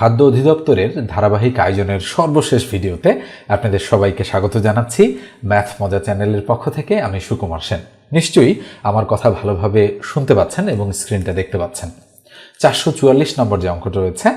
খাদ্য অধিদপ্তরের ধারাবাহিক আয়োজনের সর্বশেষ ভিডিওতে আপনাদের সবাইকে স্বাগত জানাচ্ছি ম্যাথ মজা চ্যানেলের পক্ষ থেকে আমি সুকুমার সেন। নিশ্চয়ই আমার কথা ভালোভাবে শুনতে পাচ্ছেন এবং স্ক্রিনটা দেখতে পাচ্ছেন। চারশো চুয়াল্লিশ নম্বর যে অঙ্কটা রয়েছে,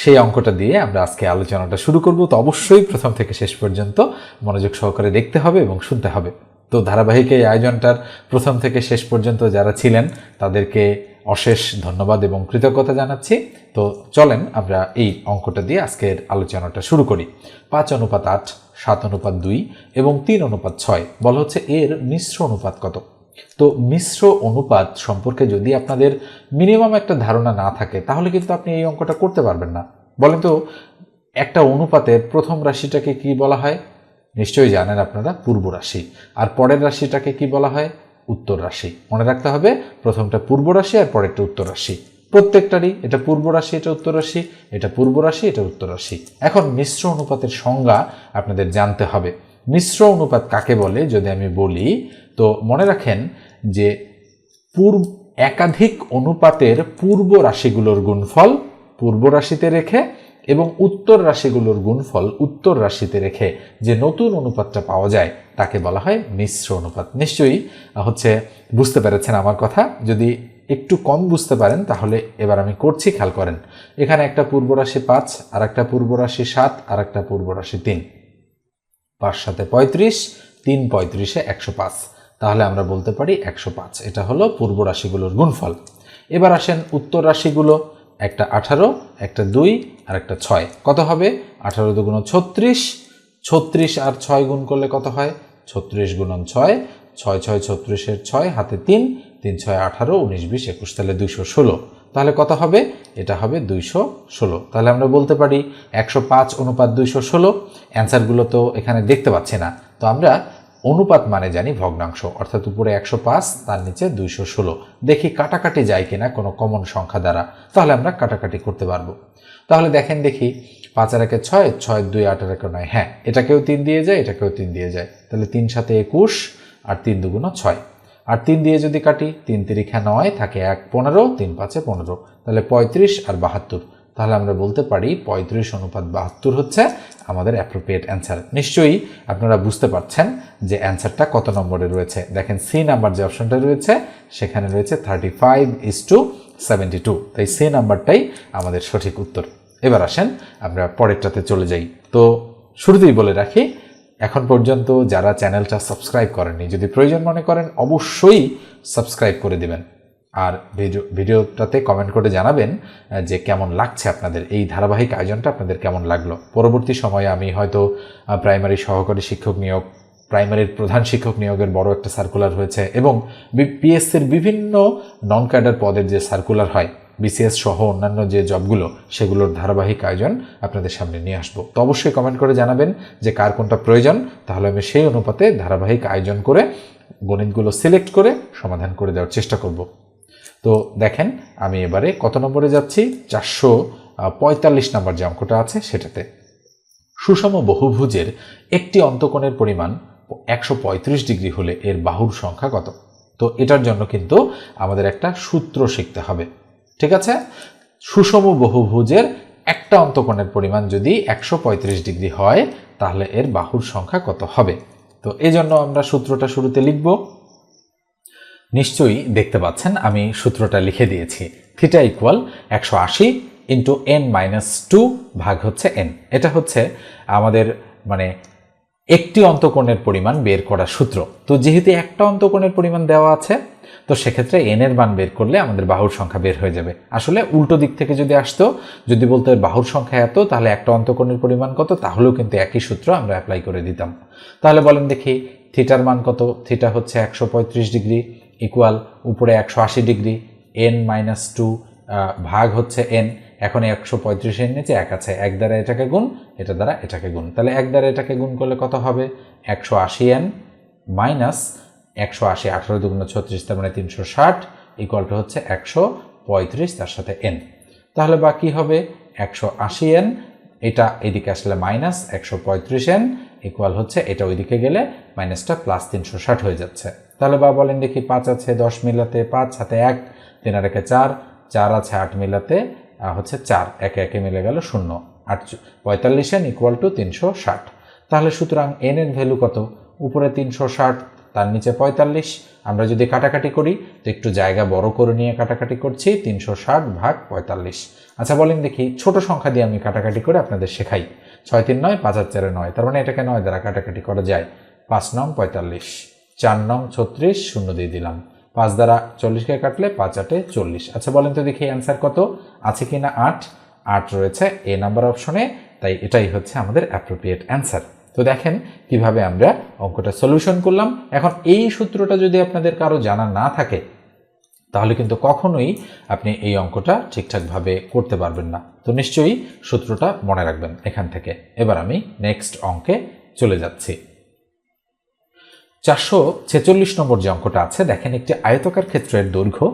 সেই অঙ্কটা দিয়ে আমরা আজকে আলোচনাটা শুরু করব। তো অবশ্যই প্রথম থেকে শেষ পর্যন্ত মনোযোগ সহকারে দেখতে হবে এবং শুনতে হবে। তো ধারাবাহিক এই আয়োজনটার প্রথম থেকে শেষ পর্যন্ত যারা ছিলেন, তাদেরকে অশেষ ধন্যবাদ এবং কৃতজ্ঞতা জানাচ্ছি। তো চলেন আমরা এই অঙ্কটা দিয়ে আজকের আলোচনাটা শুরু করি। পাঁচ অনুপাত আট, সাত অনুপাত দুই এবং তিন অনুপাত ছয়। বলা হচ্ছে এর মিশ্র অনুপাত কত? তো মিশ্র অনুপাত সম্পর্কে যদি আপনাদের মিনিমাম একটা ধারণা না থাকে, তাহলে কিন্তু আপনি এই অঙ্কটা করতে পারবেন না। বলেন তো, একটা অনুপাতের প্রথম রাশিটাকে কি বলা হয়? নিশ্চয়ই জানেন আপনারা, পূর্ব রাশি। আর পরের রাশিটাকে কি বলা হয়? উত্তর রাশি। মনে রাখতে হবে, প্রথমটা পূর্ব রাশি আর পরেরটা উত্তর রাশি। প্রত্যেকটারই এটা পূর্ব রাশি, এটা উত্তর রাশি, এটা পূর্ব রাশি, এটা উত্তর রাশি। এখন মিশ্র অনুপাতের সংজ্ঞা আপনাদের জানতে হবে। মিশ্র অনুপাত কাকে বলে, যদি আমি বলি, তো মনে রাখেন যে পূর্ব, একাধিক অনুপাতের পূর্ব রাশিগুলোর গুণফল পূর্ব রাশিতে রেখে এবং উত্তর রাশিগুলোর গুণফল উত্তর রাশিতে রেখে যে নতুন অনুপাতটা পাওয়া যায়, তাকে বলা হয় মিশ্র অনুপাত। নিশ্চয়ই হচ্ছে বুঝতে পেরেছেন আমার কথা। যদি একটু কম বুঝতে পারেন, তাহলে এবার আমি করছি, খেয়াল করেন। এখানে একটা পূর্ব রাশি পাঁচ আর একটা পূর্ব রাশি সাত আর একটা পূর্ব রাশি তিন। পাঁচ সাথে পঁয়ত্রিশ, তিন পঁয়ত্রিশে একশো পাঁচ। তাহলে আমরা বলতে পারি একশো পাঁচ। এটা হলো পূর্ব রাশিগুলোর গুণফল। এবার আসেন উত্তর রাশিগুলো। একটা আঠারো, একটা দুই, আর একটা ছয়। কত হবে? আঠারো দুগুণ ছত্রিশ। ছত্রিশ আর ছয় গুণ করলে কত হয়? ছত্রিশ গুণন ছয়। ছয় ছয় ছত্রিশের ছয়, হাতে তিন। তিন ছয় আঠারো, উনিশ বিশ একুশ, তাহলে দুইশো ষোলো। তাহলে কত হবে? এটা হবে দুইশো ষোলো। তাহলে আমরা বলতে পারি একশো পাঁচ অনুপাত দুইশো ষোলো। অ্যান্সারগুলো তো এখানে দেখতে পাচ্ছি না। তো আমরা অনুপাত মানে জানি ভগ্নাংশ, অর্থাৎ উপরে একশো পাঁচ, তার নিচে দুইশো ষোলো। দেখি কাটাকাটি যায় কিনা কোনো কমন সংখ্যা দ্বারা, তাহলে আমরা কাটাকাটি করতে পারব। তাহলে দেখেন দেখি, পাঁচ আর একে ছয় ছয় দুই, আট আর একে নয়। হ্যাঁ এটাকেও তিন দিয়ে যায়, এটাকেও তিন দিয়ে যায়। তাহলে তিন সাথে একুশ, আর তিন দুগুণ ছয়। আর তিন দিয়ে যদি কাটি, তিন তিরিখা নয়, থাকে এক পনেরো, তিন পাঁচে পনেরো। তাহলে পঁয়ত্রিশ আর বাহাত্তর। তাহলে আমরা বলতে পারি পঁয়ত্রিশ অনুপাত বাহাত্তর হচ্ছে আমাদের অ্যাপ্রোপ্রিয়েট অ্যান্সার নিশ্চয়ই আপনারা বুঝতে পারছেন যে অ্যান্সারটা কত নম্বরে রয়েছে। দেখেন সি নাম্বার যে অপশনটা রয়েছে, সেখানে রয়েছে thirty five is to seventy two তাই সি নাম্বারটাই আমাদের সঠিক উত্তর। এবার আসেন আমরা পরেরটাতে চলে যাই। তো শুরুতেই বলে রাখি, এখন পর্যন্ত যারা চ্যানেলটা সাবস্ক্রাইব করেননি, যদি প্রয়োজন মনে করেন, অবশ্যই সাবস্ক্রাইব করে দিবেন। আর ভিডিও, ভিডিওটাতে কমেন্ট করে জানাবেন যে কেমন লাগছে আপনাদের এই ধারাবাহিক আয়োজনটা, আপনাদের কেমন লাগল? পরবর্তী সময়ে আমি হয়তো প্রাইমারি সহকারী শিক্ষক নিয়োগ প্রাইমারির প্রধান শিক্ষক নিয়োগের বড় একটা সার্কুলার হয়েছে এবং পিএসসির বিভিন্ন নন ক্যাডার পদের যে সার্কুলার হয় বিসিএস সহ অন্যান্য যে জবগুলো, সেগুলোর ধারাবাহিক আয়োজন আপনাদের সামনে নিয়ে আসব। তো অবশ্যই কমেন্ট করে জানাবেন যে কার কোনটা প্রয়োজন, তাহলে আমি সেই অনুপাতে ধারাবাহিক আয়োজন করে গণিতগুলো সিলেক্ট করে সমাধান করে দেওয়ার চেষ্টা করব। তো দেখেন, আমি এবারে কত নম্বরে যাচ্ছি? চারশো পঁয়তাল্লিশ নম্বর যে অঙ্কটা আছে সেটাতে। সুষম বহুভুজের একটি অন্তকোণের পরিমাণ একশো পঁয়ত্রিশ ডিগ্রি হলে এর বাহুর সংখ্যা কত? তো এটার জন্য কিন্তু আমাদের একটা সূত্র শিখতে হবে। ঠিক আছে? সুষম বহুভুজের একটা অন্তকোণের পরিমাণ যদি একশো পঁয়ত্রিশ ডিগ্রি হয়, তাহলে এর বাহুর সংখ্যা কত হবে? তো এই জন্য আমরা সূত্রটা শুরুতে লিখব। নিশ্চয়ই দেখতে পাচ্ছেন, আমি সূত্রটা লিখে দিয়েছি। থিটা ইকুয়াল একশো আশি ইন্টু এন মাইনাস টু ভাগ হচ্ছে এন। এটা হচ্ছে আমাদের মানে একটি অন্তকোণের পরিমাণ বের করার সূত্র। তো যেহেতু একটা অন্তকোণের পরিমাণ দেওয়া আছে, তো সেক্ষেত্রে এন এর মান বের করলে আমাদের বাহুর সংখ্যা বের হয়ে যাবে। আসলে উল্টো দিক থেকে যদি আসতো, যদি বলতো বাহুর সংখ্যা এত, তাহলে একটা অন্তকোণের পরিমাণ কত, তাহলেও কিন্তু একই সূত্র আমরা অ্যাপ্লাই করে দিতাম। তাহলে বলেন দেখি, থিটার মান কত? থিটা হচ্ছে একশো পঁয়ত্রিশ ডিগ্রি। ইকুয়াল উপরে একশো আশি ডিগ্রি এন মাইনাস টু ভাগ হচ্ছে এন এখন একশো পঁয়ত্রিশের নিচে এক আছে, এক দ্বারা এটাকে গুণ, এটা দ্বারা এটাকে গুণ। তাহলে এক দ্বারা এটাকে গুণ করলে কত হবে? একশো আশি এন মাইনাস একশো আশি, আঠারো দুগুণ ছত্রিশ, তার মানে তিনশো ষাট ইকুয়াল টু হচ্ছে একশো পঁয়ত্রিশ, তার সাথে এন তাহলে বাকি হবে? একশো আশি এন এটা এদিকে আসলে মাইনাস একশো পঁয়ত্রিশ এন ইকুয়াল হচ্ছে এটা ওইদিকে গেলে মাইনাসটা প্লাস তিনশো ষাট হয়ে যাচ্ছে। তাহলে বা বলেন দেখি পাঁচ আছে দশ মিলাতে পাঁচ হাতে এক, তিন আর একে চার চার আছে আট মিলাতে হচ্ছে চার, একে একে মিলে গেল শূন্য, আট পঁয়তাল্লিশ এন ইকুয়াল টু তিনশো ষাট। তাহলে সুতরাং এন এর ভ্যালু কত? উপরে তিনশো ষাট, তার নিচে পঁয়তাল্লিশ। আমরা যদি কাটাকাটি করি, তো একটু জায়গা বড় করে নিয়ে কাটাকাটি করছি, তিনশো ষাট ভাগ পঁয়তাল্লিশ। আচ্ছা বলেন দেখি, ছোট সংখ্যা দিয়ে আমি কাটাকাটি করে আপনাদের শেখাই। ছয় তিন নয়, পাঁচ হাজার চারে নয়, তার মানে এটাকে নয় দ্বারা কাটাকাটি করা যায়। পাঁচ নং পঁয়তাল্লিশ। চার নং ছত্রিশ শূন্য দিয়ে দিলাম। পাঁচ দ্বারা চল্লিশকে কাটলে পাঁচ আটে চল্লিশ। আচ্ছা বলেন তো দেখি অ্যান্সার কত? আছে কি না আট? আট রয়েছে এ নাম্বার অপশনে তাই এটাই হচ্ছে আমাদের অ্যাপ্রোপ্রিয়েট অ্যান্সার তো দেখেন কীভাবে আমরা অঙ্কটা সলিউশন করলাম। এখন এই সূত্রটা যদি আপনাদের কারও জানা না থাকে, তাহলে কিন্তু কখনোই আপনি এই অঙ্কটা ঠিকঠাকভাবে করতে পারবেন না। তো নিশ্চয়ই সূত্রটা মনে রাখবেন এখান থেকে। এবার আমি নেক্সট অঙ্কে চলে যাচ্ছি। চারশো ছেচল্লিশ নম্বর যে অঙ্কটা আছে, দেখেন একটি আয়তকার ক্ষেত্রের দৈর্ঘ্য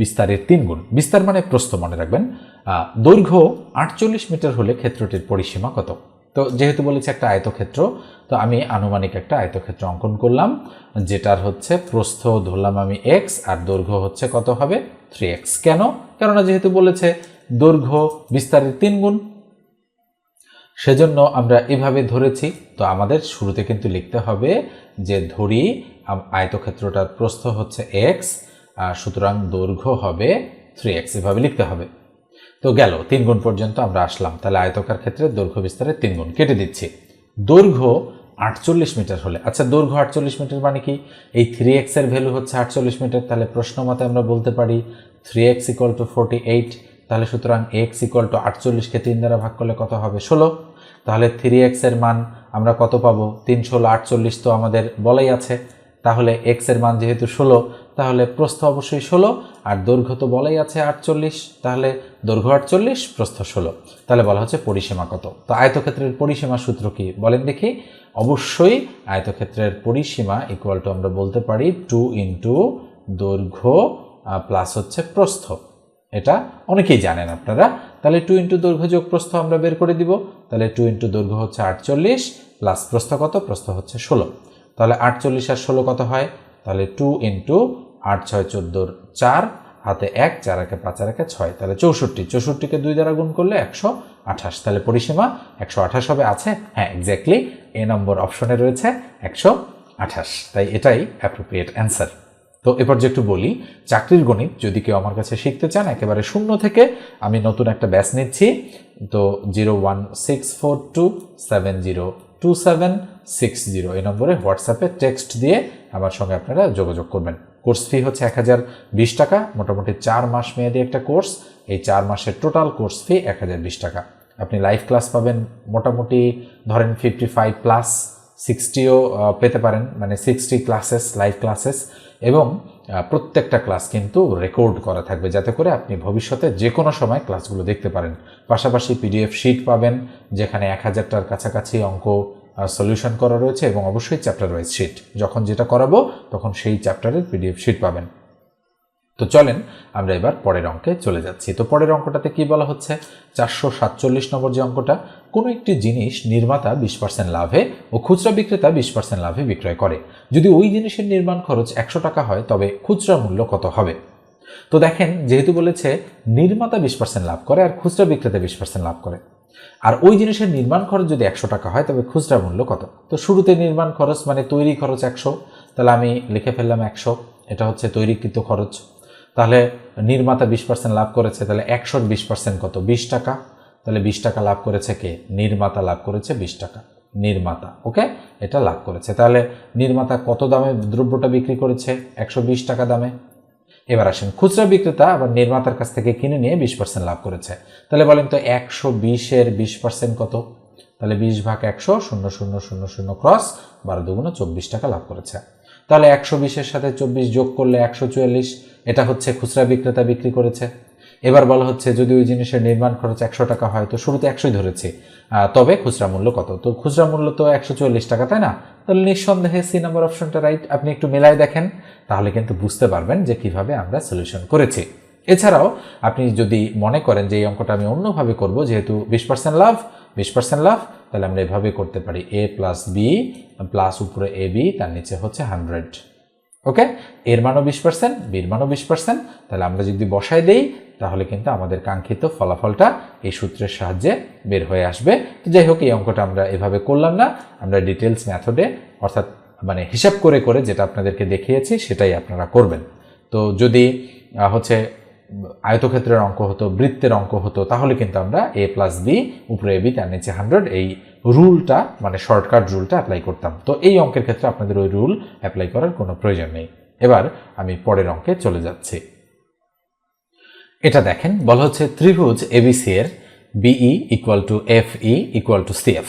বিস্তারের তিন গুণ। বিস্তার মানে প্রস্থ, মনে রাখবেন। দৈর্ঘ্য আটচল্লিশ মিটার হলে ক্ষেত্রটির পরিসীমা কত? তো যেহেতু বলেছে একটা আয়তক্ষেত্র, তো আমি আনুমানিক একটা আয়তক্ষেত্র অঙ্কন করলাম, যেটার হচ্ছে প্রস্থ ধরলাম আমি এক্স আর দৈর্ঘ্য হচ্ছে কত হবে? থ্রি এক্স কেন? কেননা যেহেতু বলেছে দৈর্ঘ্য বিস্তারের তিন গুণ সেজন্য আমরা এভাবে ধরেছি। তো আমাদের শুরুতে কিন্তু লিখতে হবে যে ধরি আয়তক্ষেত্রটার প্রস্থ হচ্ছে এক্স আর সুতরাং দৈর্ঘ্য হবে থ্রি এক্স এভাবে লিখতে হবে। তো গেল, তিন গুণ পর্যন্ত আমরা আসলাম। তাহলে আয়তকার ক্ষেত্রে দৈর্ঘ্য বিস্তারে তিন গুণ কেটে দিচ্ছি। দৈর্ঘ্য আটচল্লিশ মিটার হলে আচ্ছা দৈর্ঘ্য আটচল্লিশ মিটার মানে কি? এই থ্রি এক্সের ভ্যালু হচ্ছে আটচল্লিশ মিটার, তাহলে প্রশ্ন মতে আমরা বলতে পারি three X equal to forty eight তাহলে সুতরাং এক্স ইকুয়াল টু আটচল্লিশকে তিন দ্বারা ভাগ করলে কত হবে? ষোলো। তাহলে থ্রি এক্সের মান আমরা কত পাবো? তিন ষোলো আটচল্লিশ তো আমাদের বলাই আছে। তাহলে এক্সের মান যেহেতু ষোলো, তাহলে প্রস্থ অবশ্যই ষোলো, আর দৈর্ঘ্য তো বলাই আছে আটচল্লিশ, তাহলে দৈর্ঘ্য আটচল্লিশ, প্রস্থ ষোলো। তাহলে বলা হচ্ছে পরিসীমা কত? তো আয়তক্ষেত্রের পরিসীমা সূত্র কি? বলেন দেখি। অবশ্যই আয়তক্ষেত্রের পরিসীমা ইকুয়াল টু আমরা বলতে পারি টু ইন্টু দৈর্ঘ্য প্লাস হচ্ছে প্রস্থ। এটা অনেকেই জানেন আপনারা। তাহলে টু ইন্টু দৈর্ঘ্য যোগ প্রস্থ আমরা বের করে দিব। তাহলে টু ইন্টু দৈর্ঘ্য হচ্ছে আটচল্লিশ প্লাস প্রস্থ কত? প্রস্থ হচ্ছে ষোলো। তাহলে আটচল্লিশ আর ষোলো কত হয়? তাহলে টু ইন্টু আট ছয় চোদ্দোর চার, হাতে এক, চার একে পাঁচ আর একে ছয়। তাহলে চৌষট্টি। চৌষট্টিকে দুই দ্বারা গুণ করলে একশো আঠাশ। তাহলে পরিসীমা একশো আঠাশ হবে, আছে? হ্যাঁ এক্স্যাক্টলি এ নম্বর অপশনে রয়েছে একশো আঠাশ। তাই এটাই অ্যাপ্রোপ্রিয়েট অ্যান্সার তো এবার যে একটু বলি, চাকরির গণিত যদি কেউ আমার কাছে শিখতে চান, একেবারে শূন্য থেকে আমি নতুন একটা ব্যাচ নিচ্ছি। তো zero one six four two seven zero two seven six zero এই নম্বরে হোয়াটসঅ্যাপে টেক্সট দিয়ে আমার সঙ্গে আপনারা যোগাযোগ করবেন। কোর্স ফি হচ্ছে এক হাজার বিশ টাকা, মোটামুটি চার মাস মেয়াদি একটা কোর্স। এই চার মাসের টোটাল কোর্স ফি এক হাজার বিশ টাকা। আপনি লাইভ ক্লাস পাবেন, মোটামুটি ধরেন ফিফটি ফাইভ প্লাস সিক্সটিও পেতে পারেন মানে সিক্সটি ক্লাসেস লাইভ ক্লাসেস এবং প্রত্যেকটা ক্লাস কিন্তু রেকর্ড করা থাকবে যাতে করে আপনি ভবিষ্যতে যে কোনো সময় ক্লাসগুলো দেখতে পারেন। পাশাপাশি পিডিএফ শিট পাবেন, যেখানে এক হাজারটার কাছাকাছি অঙ্ক সলিউশন করা রয়েছে এবং অবশ্যই চ্যাপ্টার ওয়াইজ শিট যখন যেটা করাবো, তখন সেই চ্যাপ্টারের পিডিএফ শিট পাবেন। তো চলেন, আমরা এবার পরের অঙ্কে চলে যাচ্ছি। তো পরের অঙ্কটাতে কি বলা হচ্ছে? চারশো সাতচল্লিশ নম্বর যে অঙ্কটা, কোনো একটি জিনিস নির্মাতা বিশ পার্সেন্ট লাভে ও খুচরা বিক্রেতা বিশ পার্সেন্ট লাভে বিক্রয় করে। যদি ওই জিনিসের নির্মাণ খরচ একশো টাকা হয়, তবে খুচরা মূল্য কত হবে? তো দেখেন, যেহেতু বলেছে নির্মাতা বিশ পার্সেন্ট লাভ করে আর খুচরা বিক্রেতা বিশ পার্সেন্ট লাভ করে। আর ওই জিনিসের নির্মাণ খরচ যদি একশো টাকা হয়, তবে খুচরা মূল্য কত? তো শুরুতে নির্মাণ খরচ মানে তৈরি খরচ একশো, তাহলে আমি লিখে ফেললাম একশো, এটা হচ্ছে তৈরিকৃত খরচ। তাহলে নির্মাতা বিশ পার্সেন্ট লাভ করেছে, তাহলে একশোর বিশ পার্সেন্ট কত? বিশ টাকা। তাহলে বিশ টাকা লাভ করেছে কে? নির্মাতা লাভ করেছে বিশ টাকা। নির্মাতা, ওকে? এটা লাভ করেছে। তাহলে নির্মাতা কত দামে দ্রব্যটা বিক্রি করেছে? একশো বিশ টাকা দামে। এবার আসেন, খুচরা বিক্রেতা আবার নির্মাতার কাছ থেকে কিনে নিয়ে বিশ পার্সেন্ট লাভ করেছে। তাহলে বলেন তো একশো বিশের বিশ পার্সেন্ট কত? তাহলে বিশ ভাগ একশো, শূন্য শূন্য শূন্য শূন্য, ক্রস বারো দুগুণো চব্বিশ টাকা লাভ করেছে। তাহলে একশো বিশের সাথে চব্বিশ যোগ করলে একশো চুয়াল্লিশ। এটা হচ্ছে খুচরা বিক্রেতা বিক্রি করেছে। এবার বলা হচ্ছে, যদি ওই জিনিসের নির্মাণ খরচ একশো টাকা হয়, তো শুরুতে একশোই ধরেছি। তবে খুচরা মূল্য কত? তো খুচরা মূল্য তো একশো চল্লিশ টাকা, তাই না? তাহলে নিঃসন্দেহে সি নাম্বার অপশনটা রাইট আপনি একটু মেলায় দেখেন, তাহলে কিন্তু বুঝতে পারবেন যে কীভাবে আমরা সলিউশন করেছি। এছাড়াও আপনি যদি মনে করেন যে এই অঙ্কটা আমি অন্যভাবে করব, যেহেতু বিশ পার্সেন্ট লাভ, বিশ পার্সেন্ট লাভ, তাহলে আমরা এভাবে করতে পারি। এ প্লাস বি প্লাস উপরে এ বি তার নিচে হচ্ছে হান্ড্রেড ওকে এর মানও বিশ পার্সেন্ট বির মানও বিশ পার্সেন্ট তাহলে আমরা যদি বসায় দেই, তাহলে কিন্তু আমাদের কাঙ্ক্ষিত ফলাফলটা এই সূত্রের সাহায্যে বের হয়ে আসবে। তো যাই হোক, এই অঙ্কটা আমরা এভাবে করলাম না। আমরা ডিটেলস মেথডে অর্থাৎ মানে হিসাব করে করে যেটা আপনাদেরকে দেখিয়েছি, সেটাই আপনারা করবেন। তো যদি হচ্ছে, আয়তক্ষেত্রের অঙ্ক হতো, বৃত্তের অঙ্ক হতো, তাহলে কিন্তু আমরা এ প্লাস বি উপরে বি তার নিচে হান্ড্রেড এই রুলটা মানে শর্টকাট রুলটা অ্যাপ্লাই করতাম। তো এই অঙ্কের ক্ষেত্রে আপনাদের ওই রুল অ্যাপ্লাই করার কোনো প্রয়োজন নেই। এবার আমি পরের অঙ্কে চলে যাচ্ছি। এটা দেখেন, বলা হচ্ছে ত্রিভুজ এবিসি এর BE equal to F E equal to CF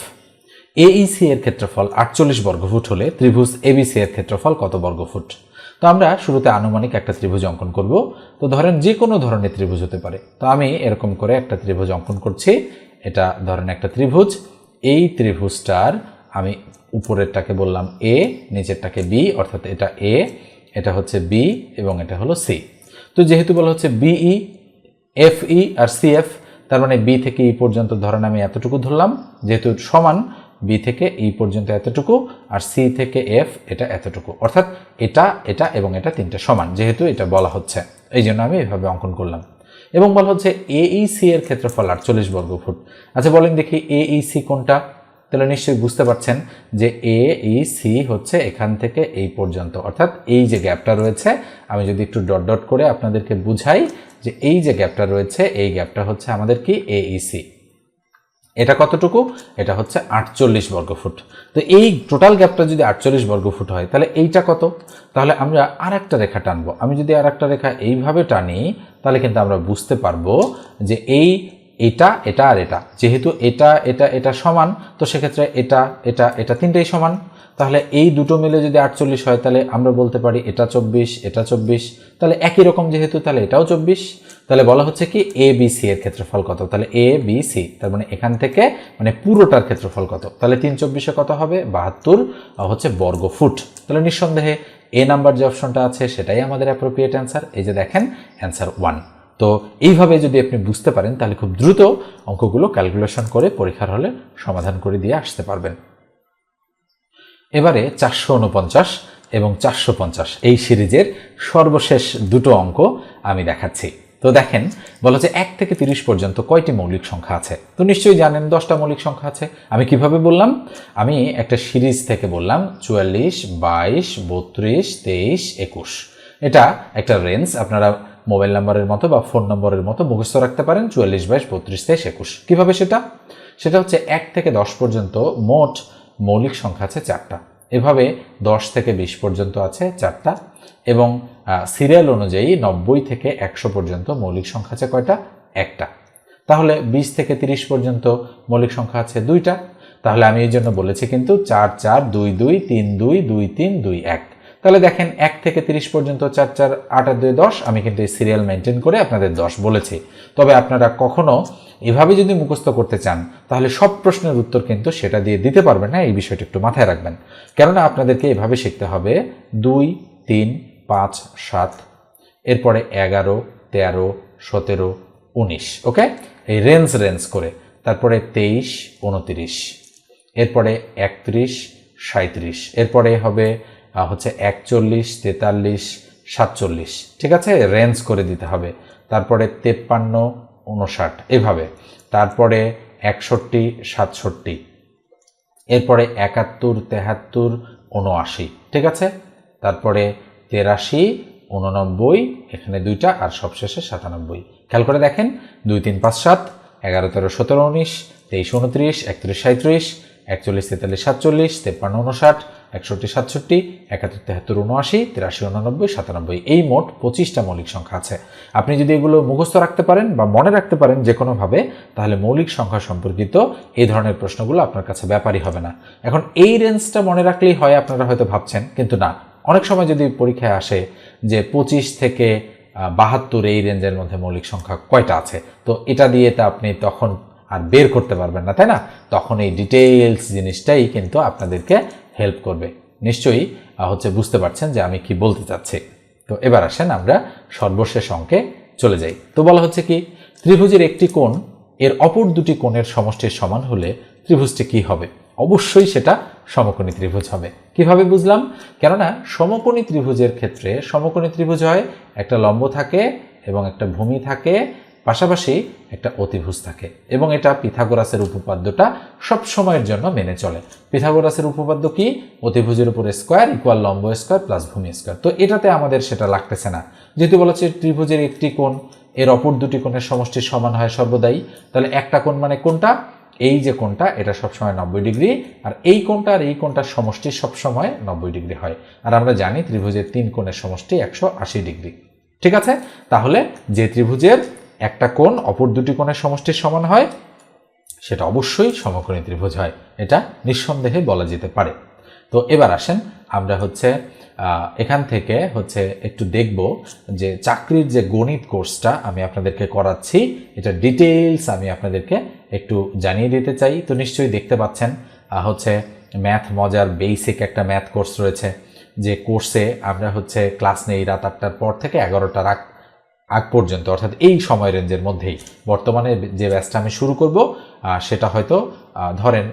AC এর ক্ষেত্রফল আটচল্লিশ বর্গফুট হলে ত্রিভুজ এবিসি এর ক্ষেত্রফল কত বর্গফুট? তো আমরা শুরুতে আনুমানিক একটা ত্রিভুজ অঙ্কন করব। তো ধরেন যে কোনো ধরনের ত্রিভুজ হতে পারে। তো আমি এরকম করে একটা ত্রিভুজ অঙ্কন করছি। এটা ধরেন একটা ত্রিভুজ এই ত্রিভুজটার আমি উপরেরটাকে বললাম এ নিচেরটাকে বি অর্থাৎ এটা এ এটা হচ্ছে বি এবং এটা হলো সি তো যেহেতু বলা হচ্ছে বিই এফ ই আর সি এফ তার মানে বি থেকে ই পর্যন্ত ধরেন আমি এতটুকু ধরলাম, যেহেতু সমান বি থেকে ই পর্যন্ত এতটুকু আর সি থেকে এফ এটা এতটুকু। অর্থাৎ এটা এটা এবং এটা তিনটা সমান, যেহেতু এটা বলা হচ্ছে। এই জন্য আমি এভাবে অঙ্কন করলাম। এবং বলা হচ্ছে এইসি এর ক্ষেত্রফল আটচল্লিশ বর্গ ফুট। আচ্ছা বলেন দেখি এইসি কোনটা? তাহলে নিশ্চয়ই বুঝতে পারছেন যে এ সি হচ্ছে এখান থেকে এই পর্যন্ত। অর্থাৎ এই যে গ্যাপটা রয়েছে, আমি যদি একটু ডট ডট করে আপনাদেরকে বুঝাই যে এই যে গ্যাপটা রয়েছে, এই গ্যাপটা হচ্ছে আমাদের কি এ ই সি এটা কতটুকু? এটা হচ্ছে আটচল্লিশ বর্গফুট। তো এই টোটাল গ্যাপটা যদি আটচল্লিশ বর্গফুট হয়, তাহলে এইটা কত? তাহলে আমরা আর একটা রেখা টানবো। আমি যদি আর একটা রেখা এইভাবে টানি, তাহলে কিন্তু আমরা বুঝতে পারব যে এই এটা এটা আর এটা। যেহেতু এটা এটা এটা সমান, তো সেক্ষেত্রে এটা এটা এটা তিনটেই সমান। তাহলে এই দুটো মিলে যদি আটচল্লিশ হয়, তাহলে আমরা বলতে পারি এটা চব্বিশ এটা চব্বিশ। তাহলে একই রকম যেহেতু, তাহলে এটাও চব্বিশ। তাহলে বলা হচ্ছে কি এ বি সি এর ক্ষেত্রফল কত? তাহলে এ বি সি তার মানে এখান থেকে মানে পুরোটার ক্ষেত্রফল কত? তাহলে তিন চব্বিশে কত হবে? বাহাত্তর। হচ্ছে বর্গ ফুট। তাহলে নিঃসন্দেহে এ নাম্বার যে অপশনটা আছে, সেটাই আমাদের অ্যাপ্রোপ্রিয়েট অ্যান্সার এই যে দেখেন অ্যান্সার ওয়ান তো এইভাবে যদি আপনি বুঝতে পারেন, তাহলে খুব দ্রুত অঙ্কগুলো ক্যালকুলেশন করে পরীক্ষার হলে সমাধান করে দিয়ে আসতে পারবেন। এবারে চারশো উনপঞ্চাশ এবং চারশো পঞ্চাশ। এই সিরিজের সর্বশেষ দুটো অঙ্ক আমি দেখাচ্ছি। তো দেখেন, বলা যে এক থেকে তিরিশ পর্যন্ত কয়টি মৌলিক সংখ্যা আছে? তো নিশ্চয়ই জানেন দশটা মৌলিক সংখ্যা আছে। আমি কীভাবে বললাম? আমি একটা সিরিজ থেকে বললাম, চুয়াল্লিশ, বাইশ, বত্রিশ, তেইশ, একুশ। এটা একটা রেঞ্জ আপনারা মোবাইল নাম্বারের মতো বা ফোন নম্বরের মতো মুখস্থ রাখতে পারেন, চুয়াল্লিশ, বাইশ, বত্রিশ, তেইশ, একুশ। কীভাবে সেটা? সেটা হচ্ছে এক থেকে দশ পর্যন্ত মোট মৌলিক সংখ্যা আছে চারটা। এভাবে দশ থেকে বিশ পর্যন্ত আছে চারটা এবং সিরিয়াল অনুযায়ী নব্বই থেকে একশো পর্যন্ত মৌলিক সংখ্যা আছে কয়টা? একটা। তাহলে বিশ থেকে তিরিশ পর্যন্ত মৌলিক সংখ্যা আছে দুইটা। তাহলে আমি এই জন্য বলেছি কিন্তু চার চার, দুই দুই, তিন, দুই দুই, তিন, দুই, এক। তাহলে দেখেন এক থেকে তিরিশ পর্যন্ত চার চার, আট আর দুই দশ, আমি কিন্তু এই সিরিয়াল মেনটেন করে আপনাদের দশ বলেছি। তবে আপনারা কখনো এভাবে যদি মুখস্থ করতে চান, তাহলে সব প্রশ্নের উত্তর কিন্তু সেটা দিয়ে দিতে পারবেন না এই বিষয়টা একটু মাথায় রাখবেন। কেননা আপনাদেরকে এভাবে শিখতে হবে, দুই, তিন, পাঁচ, সাত, এরপরে এগারো, তেরো, সতেরো, উনিশ, ওকে? এই রেঞ্জ রেঞ্জ করে। তারপরে তেইশ, উনতিরিশ, এরপরে একত্রিশ সাঁত্রিশ এরপরে হবে হচ্ছে একচল্লিশ, তেতাল্লিশ, সাতচল্লিশ। ঠিক আছে? রেঞ্জ করে দিতে হবে। তারপরে তেপ্পান্ন উনষাট এভাবে। তারপরে একষট্টি, সাতষট্টি। এরপরে একাত্তর, তেহাত্তর উনআশি ঠিক আছে? তারপরে তেরাশি উননব্বই এখানে দুইটা আর সবশেষে সাতানব্বই। খেয়াল করে দেখেন, দুই, তিন, পাঁচ, সাত, এগারো, তেরো, সতেরো, উনিশ, তেইশ, উনত্রিশ, একত্রিশ সাঁত্রিশ একচল্লিশ, তেতাল্লিশ, সাতচল্লিশ, তেপ্পান্ন উনষাট একষট্টি, সাতষট্টি, একাত্তর, তেহাত্তর, উনআশি, তিরাশি, উনানব্বই, সাতানব্বই, এই মোট পঁচিশটা মৌলিক সংখ্যা আছে। আপনি যদি এগুলো মুখস্থ রাখতে পারেন বা মনে রাখতে পারেন যে কোনোভাবে তাহলে মৌলিক সংখ্যা সম্পর্কিত এই ধরনের প্রশ্নগুলো আপনার কাছে ব্যাপারই হবে না। এখন এই রেঞ্জটা মনে রাখলেই হয় আপনারা হয়তো ভাবছেন, কিন্তু না। অনেক সময় যদি পরীক্ষায় আসে যে পঁচিশ থেকে বাহাত্তর এই রেঞ্জের মধ্যে মৌলিক সংখ্যা কয়টা আছে, তো এটা দিয়ে তা আপনি তখন আর বের করতে পারবেন না, তাই না? তখন এই ডিটেলস জিনিসটাই কিন্তু আপনাদেরকে হেল্প করবে। নিশ্চয়ই হচ্ছে বুঝতে পারছেন যে আমি কি বলতে চাচ্ছি। তো এবার আসেন আমরা সর্বশেষ অঙ্কে চলে যাই। তো বলা হচ্ছে কি, ত্রিভুজের একটি কোণ এর অপর দুটি কোণের সমষ্টির সমান হলে ত্রিভুজটি কি হবে? অবশ্যই সেটা সমকোণী ত্রিভুজ হবে। কীভাবে বুঝলাম? কেননা সমকোণী ত্রিভুজের ক্ষেত্রে সমকোণী ত্রিভুজ হয়, একটা লম্ব থাকে এবং একটা ভূমি থাকে পাশাপাশি একটা অতিভুজ থাকে এবং এটা পিথাগোরাসের উপপাদ্যটা সব সময়ের জন্য মেনে চলে। পিথাগোরাসের উপপাদ্য কি? অতিভুজের উপর স্কোয়ার ইকুয়াল লম্ব স্কোয়ার প্লাস ভূমি স্কোয়ার। তো এটাতে আমাদের সেটা লাগতেছে না। যেহেতু বলা হচ্ছে ত্রিভুজের একটি কোণ, এর অপর দুটি কোণের সমষ্টির সমান হয় সর্বদাই, তাহলে একটা কোণ মানে কোনটা এই যে কোণটা, এটা সবসময় নব্বই ডিগ্রি, আর এই কোণটা আর এই কোণটার সমষ্টি সবসময় নব্বই ডিগ্রি হয়। আর আমরা জানি ত্রিভুজের তিন কোণের সমষ্টি একশো আশি ডিগ্রি। ঠিক আছে? তাহলে যে ত্রিভুজের একটা কোণ, অপর দুটি কোণের সমষ্টির সমান হয়। সেটা অবশ্যই সমকোণী ত্রিভুজ হয়। এটা নিঃসন্দেহে বলা যেতে পারে। তো এবার আসেন, আমরা হচ্ছে এখান থেকে হচ্ছে একটু দেখব যে চাকরির যে গণিত কোর্সটা আমি আপনাদেরকে করাচ্ছি, এটা ডিটেইলস আমি আপনাদেরকে একটু জানিয়ে দিতে চাই। তো নিশ্চয়ই দেখতে পাচ্ছেন হচ্ছে ম্যাথ মজার বেসিক একটা ম্যাথ কোর্স রয়েছে। যে কোর্সে আমরা হচ্ছে ক্লাস নেই রাত আটটার পর থেকে এগারোটার আগ আগ পর্যন্ত, অর্থাৎ এই সময় রেঞ্জের মধ্যেই। বর্তমানে যে ব্যাচটা আমি শুরু করব সেটা হয়তো ধরেন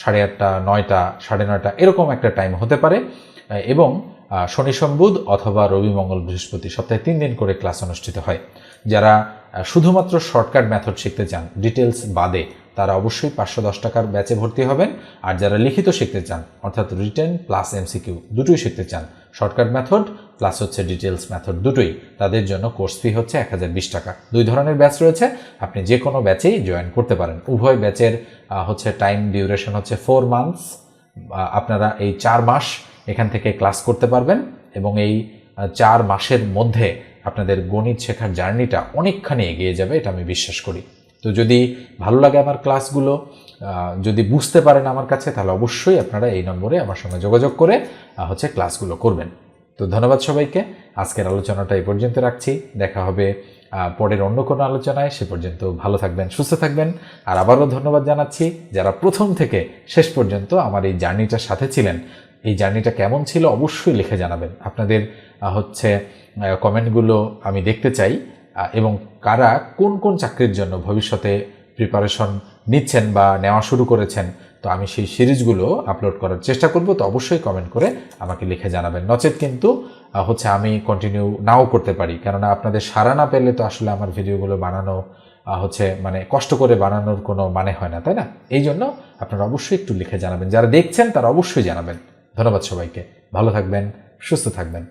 সাড়ে আটটা, নয়টা, সাড়ে নয়টা, এরকম একটা টাইম হতে পারে। এবং শনি সম্বুধ অথবা রবি মঙ্গল বৃহস্পতি সপ্তাহে তিন দিন করে ক্লাস অনুষ্ঠিত হয়। যারা শুধুমাত্র শর্টকাট মেথড শিখতে চান ডিটেলস বাদে, তারা অবশ্যই পাঁচশো দশ টাকার ব্যাচে ভর্তি হবেন। আর যারা লিখিত শিখতে চান, অর্থাৎ রিটেন প্লাস এমসিকিউ দুটোই শিখতে চান শর্টকাট মেথড প্লাস হচ্ছে ডিটেলস মেথড দুটোই। তাদের জন্য কোর্স ফি হচ্ছে এক হাজার বিশ টাকা। দুই ধরনের ব্যাচ রয়েছে। আপনি যে কোনো ব্যাচেই জয়েন করতে পারেন। উভয় ব্যাচের হচ্ছে টাইম ডিউরেশন হচ্ছে ফোর মান্থস আপনারা এই চার মাস এখান থেকে ক্লাস করতে পারবেন এবং এই চার মাসের মধ্যে আপনাদের গণিত শেখার জার্নিটা অনেকখানি এগিয়ে যাবে, এটা আমি বিশ্বাস করি। তো যদি ভালো লাগে আমার ক্লাসগুলো যদি বুঝতে পারেন আমার কাছে, তাহলে অবশ্যই আপনারা এই নম্বরে আমার সঙ্গে যোগাযোগ করে হচ্ছে ক্লাসগুলো করবেন। তো ধন্যবাদ সবাইকে। আজকের আলোচনাটা এই পর্যন্ত রাখছি। দেখা হবে পরের অন্য কোনো আলোচনায়। সে পর্যন্ত ভালো থাকবেন, সুস্থ থাকবেন। আর আবারও ধন্যবাদ জানাচ্ছি যারা প্রথম থেকে শেষ পর্যন্ত আমার এই জার্নিটার সাথে ছিলেন। এই জার্নিটা কেমন ছিল অবশ্যই লিখে জানাবেন। আপনাদের হচ্ছে কমেন্টগুলো আমি দেখতে চাই এবং কারা কোন কোন চাকরির জন্য ভবিষ্যতে প্রিপারেশন নিচ্ছেন বা নেওয়া শুরু করেছেন, তো আমি সেই সিরিজগুলো আপলোড করার চেষ্টা করব। তো অবশ্যই কমেন্ট করে আমাকে লিখে জানাবেন। নচেত কিন্তু হচ্ছে আমি কন্টিনিউ নাও করতে পারি। কেননা আপনাদের সারা না পেলে তো আসলে আমার ভিডিওগুলো বানানো হচ্ছে মানে কষ্ট করে বানানোর কোনো মানে হয় না, তাই না? এই জন্য আপনারা অবশ্যই একটু লিখে জানাবেন। যারা দেখছেন তারা অবশ্যই জানাবেন। ধন্যবাদ সবাইকে। ভালো থাকবেন, সুস্থ থাকবেন।